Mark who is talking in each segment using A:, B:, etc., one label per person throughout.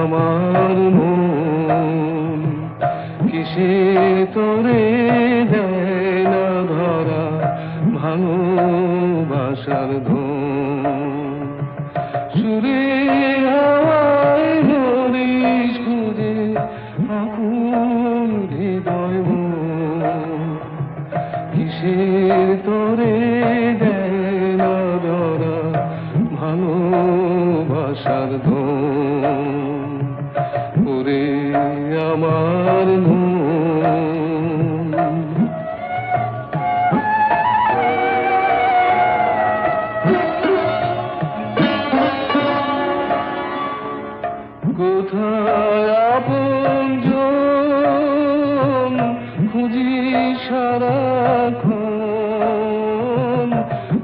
A: আমার মন। কিসের তোরে যেন ধরা ভালোবাসার ধন? সুরে। কিসের তোরে দেয় না ধরা ভালোবাসার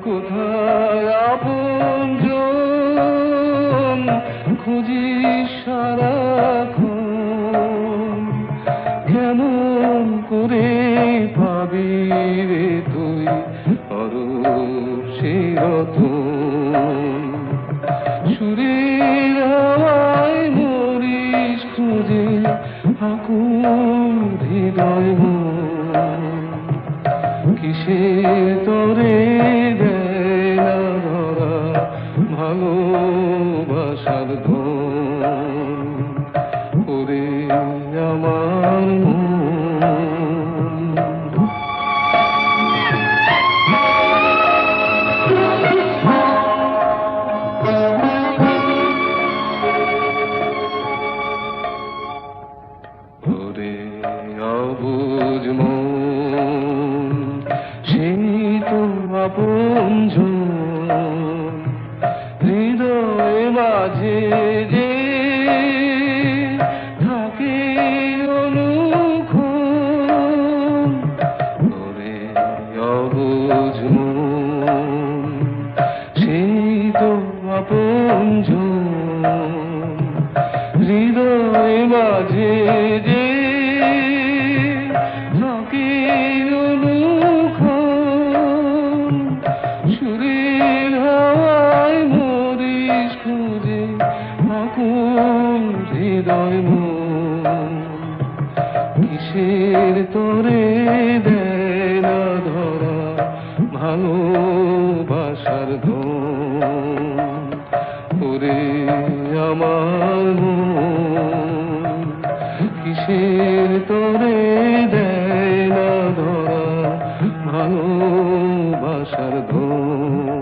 A: কোথায় আপন খুঁজি সারাক্ষণ। কেমন করে পাবি রে তুই? অরূপ শিরতন ভালোবাসার ধন ওরে আমার ওরে অবুজ মন সেই তো যে থাকে অনুক্ষণ। ওরে সেই তো আপন হৃদয় মাঝে কিসের তোরে দেয় না ধরা? ভালোবাসার ধন ওরে আমার কিসের তোরে দেয় না ধরা? ভালোবাসার ধন